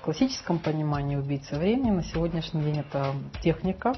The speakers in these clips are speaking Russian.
в классическом понимании убийца времени на сегодняшний день это техника,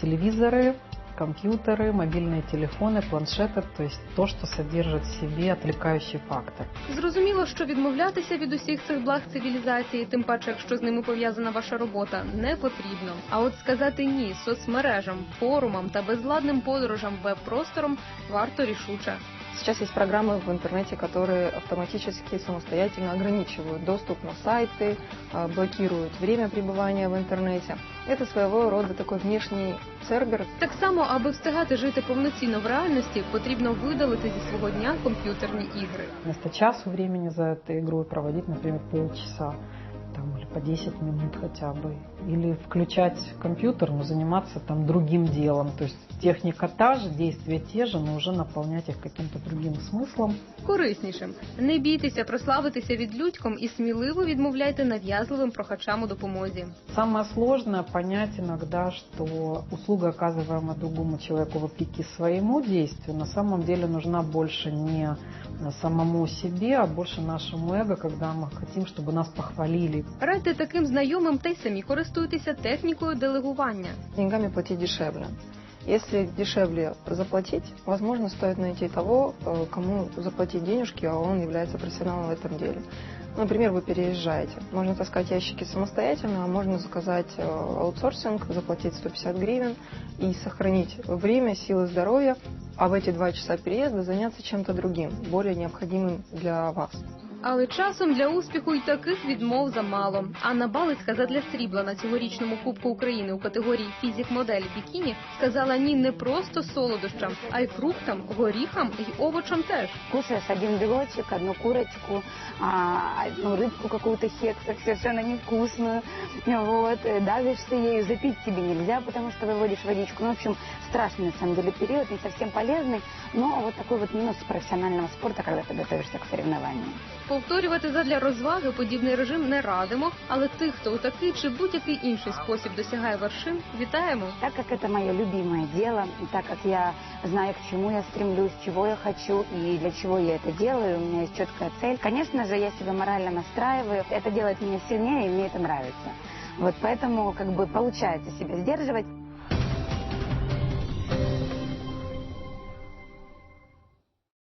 телевизоры, компьютеры, мобильные телефоны, планшети, то есть то, що содержит в собі отвлекающий фактор. Зрозуміло, що відмовлятися від усіх цих благ цивілізації, тим паче, якщо з ними пов'язана ваша робота, не потрібно. А от сказати ні соцмережам, форумам та безладним подорожам веб-простором варто рішуче. Сейчас есть программы в интернете, которые автоматически самостоятельно ограничивают доступ на сайты, а, блокируют время пребывания в интернете. Это своего рода такой внешний цербер. Так само, аби встигати жити повноцінно в реальності, потрібно видалити зі свого дня комп'ютерні ігри. Вместо часу времени за этой игрой проводить, например, полчаса там, или по 10 минут хотя бы. Или включать компьютер, но заниматься там другим делом. То есть техника та же, действия те же, но уже наполнять их каким-то другим смыслом. Кориснішим. Не бійтеся прославитися відлюдьком і сміливо відмовляйте нав'язливим прохачам у допомозі. Самое сложное понять иногда, что услуга, оказываемая другому человеку вопреки своему действию, на самом деле нужна больше не самому себе, а больше нашему эго, когда мы хотим, чтобы нас похвалили. Радьте таким знайомим та й самі користуйтеся технікою делегування. Деньгами платить дешевле. Если дешевле заплатить, возможно, стоит найти того, э, кому заплатить денежки, а он является профессионалом в этом деле. Например, вы переезжаете. Можно таскать ящики самостоятельно, а можно заказать э, аутсорсинг, заплатить 150 гривен и сохранить время, силы, здоровье, а в эти два часа переезда заняться чем-то другим, более необходимым для вас. Але часом для успіху й таких відмов замало. Анна Балицька задля срібла на цьогорічному Кубку України у категорії фізік модель бікіні сказала ні не просто солодощам, а й фруктам, горіхам і овочам теж. Кушаешь один белочек, одну курочку, а, одну рыбку какую-то хексер, совершенно невкусную. Вот, э, давишься ею, запить тебе нельзя, потому что выводишь водичку. Ну, в общем, страшный на самом деле период, не совсем полезный, но вот такой вот минус профессионального спорта, когда ты готовишься к соревнованию. Повторювати задля розваги подібний режим не радимо, але тих, хто у такий чи будь-який інший спосіб досягає вершин, вітаємо. Так как это мое любимое дело, и так как я знаю, к чему я стремлюсь, чего я хочу и для чего я это делаю, у меня есть четкая цель, конечно же, я себя морально настраиваю. Это делает меня сильнее, и мне это нравится. Вот поэтому как бы получается себя сдерживать.